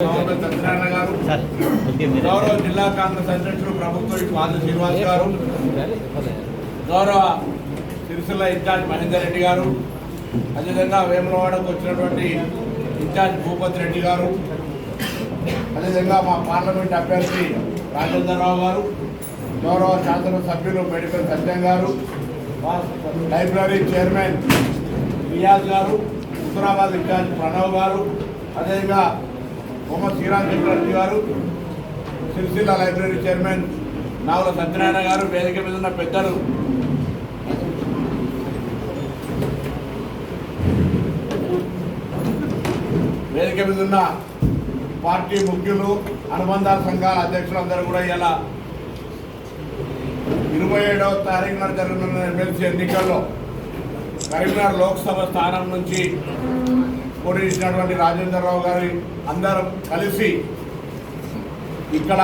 సత్యనారాయణ గారు గౌరవ జిల్లా కాంగ్రెస్ అధ్యక్షుడు ప్రభుత్వ పాద శ్రీనివాస్ గారు గౌరవ సిరిసిల్ల ఇన్ఛార్జ్ మహేందర్ రెడ్డి గారు అదేవిధంగా వేములవాడకు వచ్చినటువంటి ఇన్ఛార్జ్ భూపతి రెడ్డి గారు అదేవిధంగా మా పార్లమెంట్ అభ్యర్థి రాజేంద్రరావు గారు గౌరవ శాసనసభ్యులు మెడికల్ సత్యం గారు మా లైబ్రరీ చైర్మన్ రియాజ్ గారు హుజరాబాద్ ఇన్ఛార్జ్ ప్రణవ్ గారు అదేవిధంగా మొహమ్మద్ శ్రీరామ్ చక్రవర్తి గారు సిరిసిల్ల లైబ్రరీ చైర్మన్ నావల సత్యనారాయణ గారు వేదిక మీద ఉన్న పెద్దలు. వేదిక మీద ఉన్న పార్టీ ముఖ్యులు అనుబంధ సంఘాల అధ్యక్షులందరూ కూడా ఇలా ఇరవై ఏడవ తారీఖున జరగనున్న ఎమ్మెల్సీ ఎన్నికల్లో కరీంనగర్ లోక్సభ స్థానం నుంచి పోటీ చేసినటువంటి రాజేంద్రరావు గారి అందరం కలిసి ఇక్కడ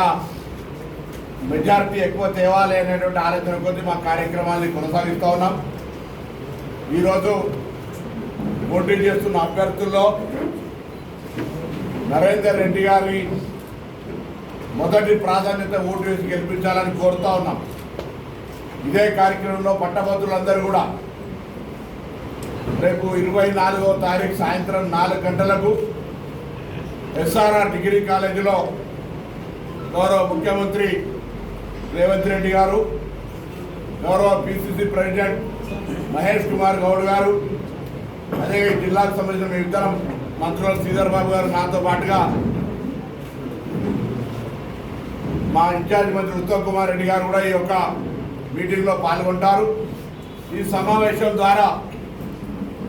మెజారిటీ ఎక్కువ తేవాలి అనేటువంటి ఆలోచన కొద్ది మా కార్యక్రమాన్ని కొనసాగిస్తూ ఉన్నాం. ఈరోజు పోటీ చేస్తున్న అభ్యర్థుల్లో నరేందర్ రెడ్డి గారి మొదటి ప్రాధాన్యత ఓటు వేసి గెలిపించాలని కోరుతా ఉన్నాం. ఇదే కార్యక్రమంలో పట్టభద్రులందరూ కూడా రేపు ఇరవై నాలుగో తారీఖు సాయంత్రం నాలుగు గంటలకు ఎస్ఆర్ఆర్ డిగ్రీ కాలేజీలో గౌరవ ముఖ్యమంత్రి రేవంత్ రెడ్డి గారు గౌరవ పిసిసి ప్రెసిడెంట్ మహేష్ కుమార్ గౌడ్ గారు అదే జిల్లాకు సంబంధించిన మీ ఇద్దరం మంత్రులు శ్రీధర్ బాబు గారు నాతో పాటుగా మా ఇన్ఛార్జ్ మంత్రి ఉత్తమ్ కుమార్ రెడ్డి గారు కూడా ఈ యొక్క మీటింగ్లో పాల్గొంటారు. ఈ సమావేశం ద్వారా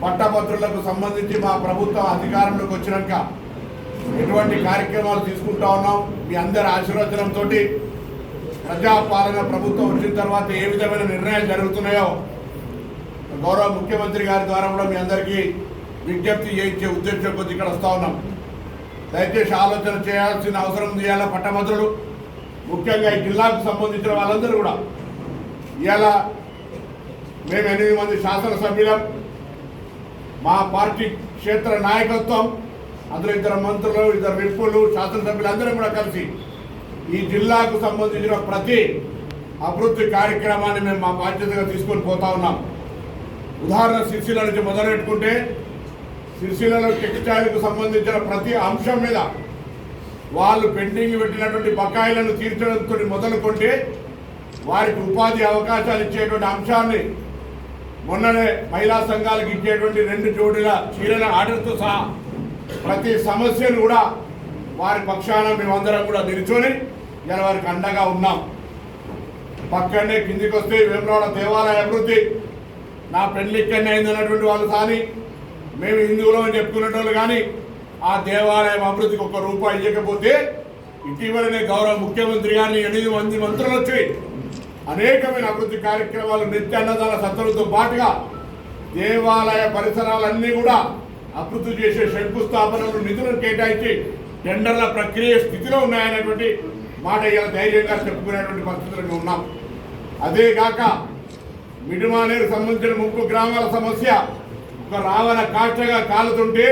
పట్టభద్రులకు సంబంధించి మా ప్రభుత్వం అధికారంలోకి వచ్చినాక ఎటువంటి కార్యక్రమాలు తీసుకుంటా ఉన్నాం? మీ అందరి ఆశీర్వచనంతో ప్రజాపాలన ప్రభుత్వం వచ్చిన తర్వాత ఏ విధమైన నిర్ణయాలు జరుగుతున్నాయో గౌరవ ముఖ్యమంత్రి గారి ద్వారా కూడా మీ అందరికీ విజ్ఞప్తి చేయించే ఉద్దేశం కొద్ది ఇక్కడ వస్తూ ఉన్నాం. దయచేసి ఆలోచన చేయాల్సిన అవసరం ఉంది. ఇవాళ పట్టభద్రులు ముఖ్యంగా ఈ జిల్లాకు సంబంధించిన వాళ్ళందరూ కూడా ఇవాళ మేము ఎనిమిది మంది శాసనసభ్యులం మా పార్టీ క్షేత్ర నాయకత్వం అందులో ఇద్దరు మంత్రులు ఇద్దరు విప్పులు శాసనసభ్యులు అందరూ కూడా కలిసి ఈ జిల్లాకు సంబంధించిన ప్రతి అభివృద్ధి కార్యక్రమాన్ని మేము మా బాధ్యతగా తీసుకొని పోతా ఉన్నాం. ఉదాహరణ సిరిసిల్ల నుంచి మొదలెట్టుకుంటే సిరిసిల్లలో టెక్స్టైల్కు సంబంధించిన ప్రతి అంశం మీద వాళ్ళు పెండింగ్ పెట్టినటువంటి బకాయిలను తీర్చడంతో మొదలుకొంటే వారికి ఉపాధి అవకాశాలు ఇచ్చేటువంటి అంశాన్ని మొన్ననే మహిళా సంఘాలకు ఇచ్చేటువంటి రెండు జోడీల చీరల ఆర్డర్తో సహా ప్రతి సమస్యను కూడా వారి పక్షాన మేమందరం కూడా నిల్చొని ఇలా వారికి అండగా ఉన్నాం. పక్కనే కిందికి వస్తే వేమరాడ దేవాలయ అభివృద్ధి నా పెళ్ళి ఇక్కడనే అయింది అన్నటువంటి వాళ్ళు కానీ మేము హిందువులు అని చెప్పుకునేటోళ్ళు కానీ ఆ దేవాలయం అభివృద్ధికి ఒక్క రూపాయి ఇవ్వకపోతే ఇటీవలనే గౌరవ ముఖ్యమంత్రి గారిని ఎనిమిది మంది మంత్రులు వచ్చి అనేకమైన అభివృద్ధి కార్యక్రమాలు నిత్య అన్నదాన సత్తలతో పాటుగా దేవాలయ పరిసరాలన్నీ కూడా అభివృద్ధి చేసే శంకుస్థాపనలు నిధులను కేటాయించి టెండర్ల ప్రక్రియ స్థితిలో ఉన్నాయనేటువంటి మాట ఇలా ధైర్యంగా చెప్పుకునేటువంటి పరిస్థితులను ఉన్నాం. అదేగాక మిడిమానేరు సంబంధించిన ముప్పు గ్రామాల సమస్య ఒక రావణ కాటగా కాలుతుంటే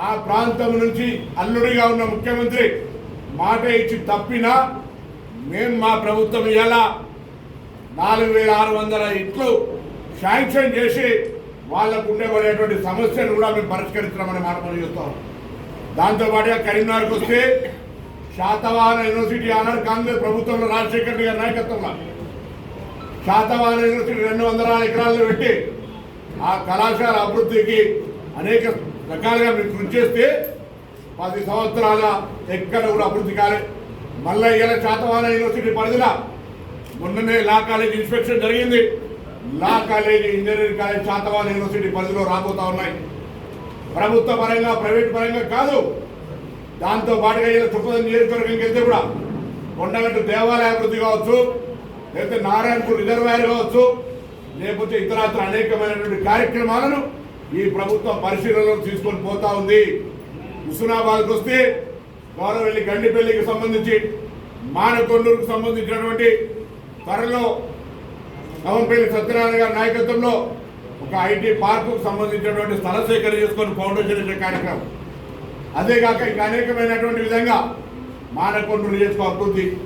ఆ ప్రాంతం నుంచి అల్లుడిగా ఉన్న ముఖ్యమంత్రి మాట ఇచ్చి తప్పినా మేము మా ప్రభుత్వం ఎలా నాలుగు వేల ఆరు వందల ఇట్లు శాంక్షన్ చేసి వాళ్ళకు ఉండేబడేటువంటి సమస్యను కూడా మేము పరిష్కరిస్తున్నామని మాట మనం చెప్తాం. దాంతోపాటుగా కరీంనగర్కి వస్తే శాతవాహన యూనివర్సిటీ ఆనాడు కాంగ్రెస్ ప్రభుత్వంలో రాజశేఖర్ గారి నాయకత్వంలో. శాతవాహన యూనివర్సిటీ రెండు వందల ఎకరాల్లో పెట్టి ఆ కళాశాల అభివృద్ధికి అనేక రకాలుగా మీరు కృషి చేస్తే పది సంవత్సరాల ఎక్కడ కూడా అభివృద్ధి కాలే. మళ్ళీ ఇలా శాతవాహన యూనివర్సిటీ పరిధిలో మొన్ననే లా కాలేజ్ ఇన్స్పెక్షన్ జరిగింది. Law college engineering college Satavahana university పరిధిలో రాబోతా ఉన్నాయి. ప్రభుత్వ పరంగా ప్రైవేట్ పరంగా కాదు. దాంతో పాటుగా ఇలా తుప్పదం నియోజకవర్గం వెళ్తే కూడా కొండగట్టు దేవాలయ అభివృద్ధి కావచ్చు లేకపోతే నారాయణపూర్ రిజర్వాయర్ కావచ్చు లేకపోతే ఇతరత్ర అనేకమైనటువంటి కార్యక్రమాలను ఈ ప్రభుత్వం పరిశీలనలో తీసుకొని పోతా ఉంది. హుస్నాబాద్కి వస్తే గౌరవెల్లి గండిపల్లికి సంబంధించి మానకొండూరుకు సంబంధించినటువంటి త్వరలో నవంపల్లి సత్యనారాయణ గారి నాయకత్వంలో ఒక ఐటీ పార్కు సంబంధించినటువంటి స్థల సేకరణ చేసుకొని ఫౌండేషన్ ఇచ్చే కార్యక్రమం. అదేకాక ఇంకా అనేకమైనటువంటి విధంగా మానకొండ నియోజకవర్గ అభివృద్ధి